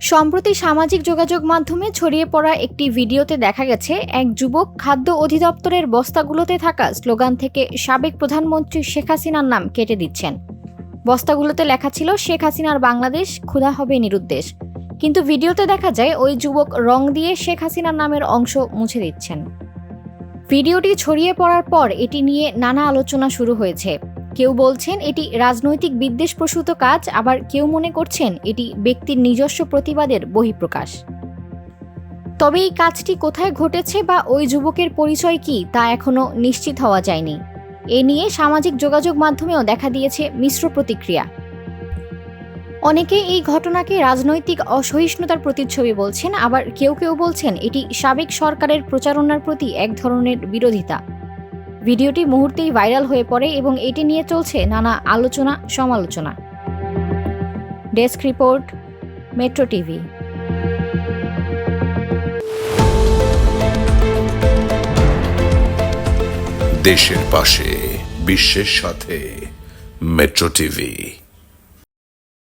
সম্প্রতি সামাজিক যোগাযোগ মাধ্যমে ছড়িয়ে পড়া একটি ভিডিওতে দেখা গেছে, এক যুবক খাদ্য অধিদপ্তরের বস্তাগুলোতে থাকা স্লোগান থেকে সাবেক প্রধানমন্ত্রী শেখ হাসিনার নাম কেটে দিচ্ছেন। বস্তাগুলোতে লেখা ছিল, শেখ হাসিনার বাংলাদেশ, ক্ষুধা হবে নিরুদ্দেশ। কিন্তু ভিডিওতে দেখা যায়, ওই যুবক রং দিয়ে শেখ হাসিনার নামের অংশ মুছে দিচ্ছেন। ভিডিওটি ছড়িয়ে পড়ার পর এটি নিয়ে নানা আলোচনা শুরু হয়েছে। কেউ বলছেন এটি রাজনৈতিক বিদ্বেষপ্রসূত কাজ, আবার কেউ মনে করছেন এটি ব্যক্তির নিজস্ব প্রতিবাদের বহিঃপ্রকাশ। তবে এই কাজটি কোথায় ঘটেছে বা ওই যুবকের পরিচয় কি, তা এখনও নিশ্চিত হওয়া যায়নি। এ নিয়ে সামাজিক যোগাযোগ মাধ্যমেও দেখা দিয়েছে মিশ্র প্রতিক্রিয়া। অনেকে এই ঘটনাকে রাজনৈতিক অসহিষ্ণুতার প্রতিচ্ছবি বলছেন, আবার কেউ কেউ বলছেন এটি সাবেক সরকারের প্রচারণার প্রতি এক ধরনের বিরোধিতা। ভিডিওটি মুহূর্তেই ভাইরাল হয়ে পড়ে এবং এটি নিয়ে চলছে নানা আলোচনা, সমালোচনা। Desk report, metro TV. দেশের পাশে, বিশ্বের সাথে, মেট্রো টিভি।